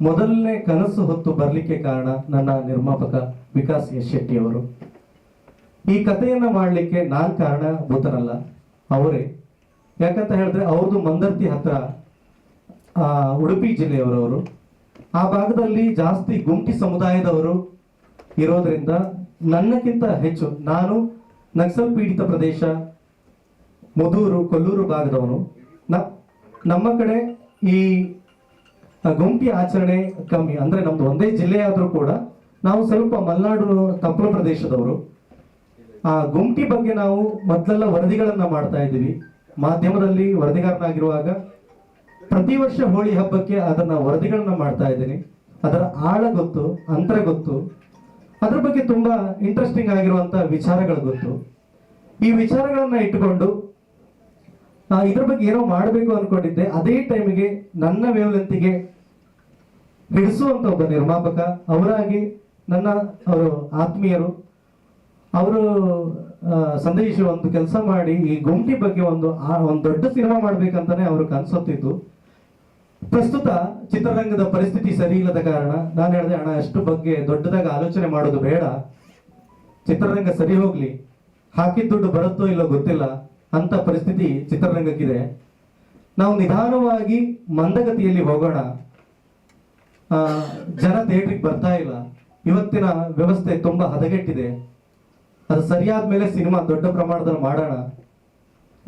ಮೊದಲನೇ ಕನಸು ಹೊತ್ತು ಬರಲಿಕ್ಕೆ ಕಾರಣ ನನ್ನ ನಿರ್ಮಾಪಕ ವಿಕಾಸ್ ಎಸ್ ಶೆಟ್ಟಿಯವರು ಈ ಕಥೆಯನ್ನು ಮಾಡಲಿಕ್ಕೆ ನಾನು ಕಾರಣ ಭೂತನಲ್ಲ ಅವರೇ. ಯಾಕಂತ ಹೇಳಿದ್ರೆ ಅವ್ರದ್ದು ಮಂದರ್ತಿ ಹತ್ರ ಉಡುಪಿ ಜಿಲ್ಲೆಯವರವರು. ಆ ಭಾಗದಲ್ಲಿ ಜಾಸ್ತಿ ಗುಂಪಿ ಸಮುದಾಯದವರು ಇರೋದ್ರಿಂದ ನನ್ನಕ್ಕಿಂತ ಹೆಚ್ಚು ನಾನು ನಕ್ಸಲ್ ಪೀಡಿತ ಪ್ರದೇಶ ಮುದೂರು ಕೊಲ್ಲೂರು ಭಾಗದವನು. ನಮ್ಮ ಕಡೆ ಈ ಗುಂಪಿ ಆಚರಣೆ ಕಮ್ಮಿ. ಅಂದ್ರೆ ನಮ್ದು ಒಂದೇ ಜಿಲ್ಲೆ ಆದ್ರೂ ಕೂಡ ನಾವು ಸ್ವಲ್ಪ ಮಲೆನಾಡು ತಪ್ಪಲು ಪ್ರದೇಶದವರು. ಆ ಗುಂಪಿ ಬಗ್ಗೆ ನಾವು ಮೊದಲೆಲ್ಲ ವರದಿಗಳನ್ನ ಮಾಡ್ತಾ ಇದ್ದೀವಿ. ಮಾಧ್ಯಮದಲ್ಲಿ ವರದಿಗಾರನಾಗಿರುವಾಗ ಪ್ರತಿ ವರ್ಷ ಹೋಳಿ ಹಬ್ಬಕ್ಕೆ ಅದನ್ನ ವರದಿಗಳನ್ನ ಮಾಡ್ತಾ ಇದ್ದೀನಿ. ಅದರ ಆಳ ಗೊತ್ತು, ಅಂತರ ಗೊತ್ತು, ಅದ್ರ ಬಗ್ಗೆ ತುಂಬಾ ಇಂಟ್ರೆಸ್ಟಿಂಗ್ ಆಗಿರುವಂತ ವಿಚಾರಗಳು ಗೊತ್ತು. ಈ ವಿಚಾರಗಳನ್ನ ಇಟ್ಟುಕೊಂಡು ಇದ್ರ ಬಗ್ಗೆ ಏನೋ ಮಾಡಬೇಕು ಅನ್ಕೊಂಡಿದ್ದೆ. ಅದೇ ಟೈಮಿಗೆ ನನ್ನ ವೇವಲಂತಿಗೆ ಹಿಡಿಸುವಂತ ಒಬ್ಬ ನಿರ್ಮಾಪಕ, ಅವರಾಗಿ ನನ್ನ ಅವರು ಆತ್ಮೀಯರು, ಅವರು ಸಂದೇಶ ಒಂದು ಕೆಲಸ ಮಾಡಿ ಈ ಗುಂಪಿ ಬಗ್ಗೆ ಒಂದು ಒಂದು ದೊಡ್ಡ ಸಿನಿಮಾ ಮಾಡ್ಬೇಕಂತಾನೆ ಅವರು ಕನ್ಸೊತ್ತಿತ್ತು. ಪ್ರಸ್ತುತ ಚಿತ್ರರಂಗದ ಪರಿಸ್ಥಿತಿ ಸರಿ ಇಲ್ಲದ ಕಾರಣ ನಾನು ಹೇಳಿದೆ ಹಣ ಅಷ್ಟು ಬಗ್ಗೆ ದೊಡ್ಡದಾಗಿ ಆಲೋಚನೆ ಮಾಡೋದು ಬೇಡ. ಚಿತ್ರರಂಗ ಸರಿ ಹೋಗ್ಲಿ. ಹಾಕಿದ ದುಡ್ಡು ಬರುತ್ತೋ ಇಲ್ಲೋ ಗೊತ್ತಿಲ್ಲ. ಅಂತ ಪರಿಸ್ಥಿತಿ ಚಿತ್ರರಂಗಕ್ಕಿದೆ. ನಾವು ನಿಧಾನವಾಗಿ ಮಂದಗತಿಯಲ್ಲಿ ಹೋಗೋಣ. ಜನ ಥಿಯೇಟ್ರಿಗೆ ಬರ್ತಾ ಇಲ್ಲ. ಇವತ್ತಿನ ವ್ಯವಸ್ಥೆ ತುಂಬಾ ಹದಗೆಟ್ಟಿದೆ. ಅದು ಸರಿಯಾದ ಮೇಲೆ ಸಿನಿಮಾ ದೊಡ್ಡ ಪ್ರಮಾಣದಲ್ಲಿ ಮಾಡೋಣ.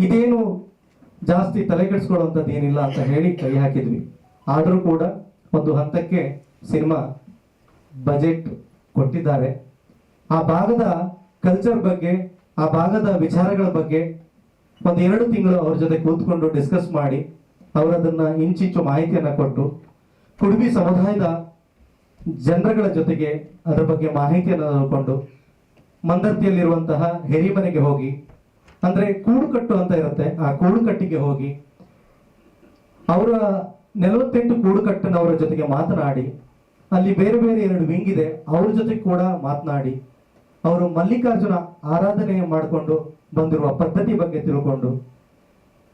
ಇದೇನು ಜಾಸ್ತಿ ತಲೆ ಕೆಡಿಸ್ಕೊಳ್ಳುವಂಥದ್ದು ಏನಿಲ್ಲ ಅಂತ ಹೇಳಿ ಕೈ ಹಾಕಿದ್ವಿ. ಆದರೂ ಕೂಡ ಒಂದು ಹಂತಕ್ಕೆ ಸಿನಿಮಾ ಬಜೆಟ್ ಕೊಟ್ಟಿದ್ದಾರೆ. ಆ ಭಾಗದ ಕಲ್ಚರ್ ಬಗ್ಗೆ, ಆ ಭಾಗದ ವಿಚಾರಗಳ ಬಗ್ಗೆ ಒಂದು ಎರಡು ತಿಂಗಳು ಅವ್ರ ಜೊತೆ ಕೂತ್ಕೊಂಡು ಡಿಸ್ಕಸ್ ಮಾಡಿ ಅವರದನ್ನ ಇಂಚಿಂಚು ಮಾಹಿತಿಯನ್ನ ಕೊಟ್ಟು ಕುಡುಬಿ ಸಮುದಾಯದ ಜನರುಗಳ ಜೊತೆಗೆ ಅದರ ಬಗ್ಗೆ ಮಾಹಿತಿಯನ್ನು ನೋಡಿಕೊಂಡು ಮಂದರ್ತಿಯಲ್ಲಿರುವಂತಹ ಹೆರಿಮನೆಗೆ ಹೋಗಿ, ಅಂದ್ರೆ ಕೂಡುಕಟ್ಟು ಅಂತ ಇರುತ್ತೆ, ಆ ಕೂಡುಕಟ್ಟಿಗೆ ಹೋಗಿ ಅವರ ನಲವತ್ತೆಂಟು ಕೂಡುಕಟ್ಟನವರ ಜೊತೆಗೆ ಮಾತನಾಡಿ, ಅಲ್ಲಿ ಬೇರೆ ಬೇರೆ ಎರಡು ವಿಂಗ್ ಇದೆ, ಅವ್ರ ಜೊತೆ ಕೂಡ ಮಾತನಾಡಿ, ಅವರು ಮಲ್ಲಿಕಾರ್ಜುನ ಆರಾಧನೆ ಮಾಡಿಕೊಂಡು ಬಂದಿರುವ ಪದ್ಧತಿ ಬಗ್ಗೆ ತಿಳ್ಕೊಂಡು,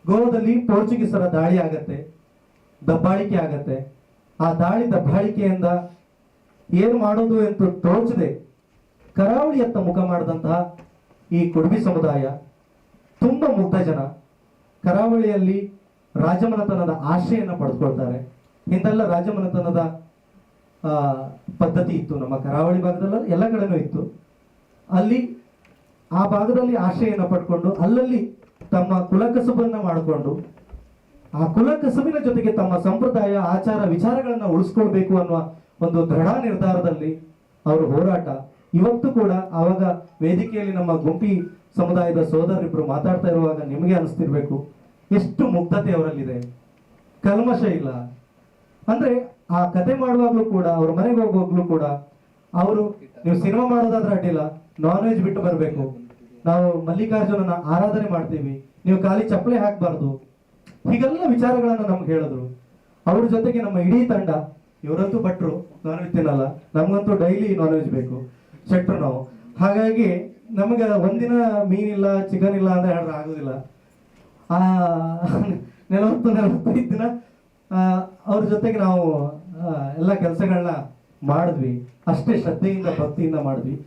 ಗೋವಾದಲ್ಲಿ ಪೋರ್ಚುಗೀಸರ ದಾಳಿ ಆಗತ್ತೆ, ದಬ್ಬಾಳಿಕೆ ಆಗತ್ತೆ. ಆ ದಾಳಿ ದಬ್ಬಾಳಿಕೆಯಿಂದ ಏನು ಮಾಡೋದು ಅಂತ ತೋಚದೆ ಕರಾವಳಿಯತ್ತ ಮುಖ ಮಾಡಿದಂತಹ ಈ ಕುಡುಬಿ ಸಮುದಾಯ, ತುಂಬಾ ಮುಗ್ಧ ಜನ ಕರಾವಳಿಯಲ್ಲಿ ರಾಜಮನೆತನದ ಆಶ್ರಯನ ಪಡೆದುಕೊಳ್ತಾರೆ. ಹಿಂದೆಲ್ಲ ರಾಜಮನೆತನದ ಪದ್ಧತಿ ಇತ್ತು. ನಮ್ಮ ಕರಾವಳಿ ಭಾಗದಲ್ಲ ಎಲ್ಲ ಕಡೆನೂ ಇತ್ತು. ಅಲ್ಲಿ ಆ ಭಾಗದಲ್ಲಿ ಆಶ್ರಯನ ಪಡ್ಕೊಂಡು ಅಲ್ಲಲ್ಲಿ ತಮ್ಮ ಕುಲಕಸುಬನ್ನ ಮಾಡಿಕೊಂಡು ಆ ಕುಲಕಸುಬಿನ ಜೊತೆಗೆ ತಮ್ಮ ಸಂಪ್ರದಾಯ, ಆಚಾರ, ವಿಚಾರಗಳನ್ನ ಉಳಿಸ್ಕೊಳ್ಬೇಕು ಅನ್ನುವ ಒಂದು ದೃಢ ನಿರ್ಧಾರದಲ್ಲಿ ಅವರು ಹೋರಾಟ. ಇವತ್ತು ಕೂಡ ಆವಾಗ ವೇದಿಕೆಯಲ್ಲಿ ನಮ್ಮ ಗುಂಪಿ ಸಮುದಾಯದ ಸೋದರರಿಬ್ರು ಮಾತಾಡ್ತಾ ಇರುವಾಗ ನಿಮಗೆ ಅನಿಸ್ತಿರ್ಬೇಕು, ಎಷ್ಟು ಮುಗ್ಧತೆ ಅವರಲ್ಲಿದೆ. ಕಲ್ಮಶ ಇಲ್ಲ. ಅಂದ್ರೆ ಆ ಕತೆ ಮಾಡುವಾಗ್ಲೂ ಕೂಡ, ಅವ್ರ ಮನೆಗೆ ಹೋಗುವಾಗ್ಲೂ ಕೂಡ, ಅವರು ನೀವು ಸಿನಿಮಾ ಮಾಡೋದಾದ್ರೆ ಅಡ್ಡಿಲ್ಲ ನಾನ್ ವೆಜ್ ಬಿಟ್ಟು ಬರಬೇಕು. ನಾವು ಮಲ್ಲಿಕಾರ್ಜುನನ ಆರಾಧನೆ ಮಾಡ್ತೀವಿ. ನೀವು ಖಾಲಿ ಚಪ್ಪಲಿ ಹಾಕಬಾರ್ದು. ಹೀಗೆಲ್ಲ ವಿಚಾರಗಳನ್ನು ನಮ್ಗೆ ಹೇಳಿದ್ರು. ಅವ್ರ ಜೊತೆಗೆ ನಮ್ಮ ಇಡೀ ತಂಡ, ಇವರಂತೂ ಭಟ್ರು ನಾನ್ ವೆಜ್ ತಿನ್ನಲ್ಲ. ನಮ್ಗಂತೂ ಡೈಲಿ ನಾನ್ ವೆಜ್ ಬೇಕು. ಶೆಟ್ರು ನಾವು. ಹಾಗಾಗಿ ನಮಗೆ ಒಂದಿನ ಮೀನಿಲ್ಲ ಚಿಕನ್ ಇಲ್ಲ ಅಂತ ಹೇಳಿದ್ರೆ ಆಗೋದಿಲ್ಲ. ಆ, ನಲವತ್ತು, ನಲವತ್ತೈದು ದಿನ ಅವ್ರ ಜೊತೆಗೆ ನಾವು ಎಲ್ಲ ಕೆಲಸಗಳನ್ನ ಮಾಡಿದ್ವಿ. ಅಷ್ಟೇ ಶ್ರದ್ಧೆಯಿಂದ, ಭಕ್ತಿಯಿಂದ ಮಾಡಿದ್ವಿ.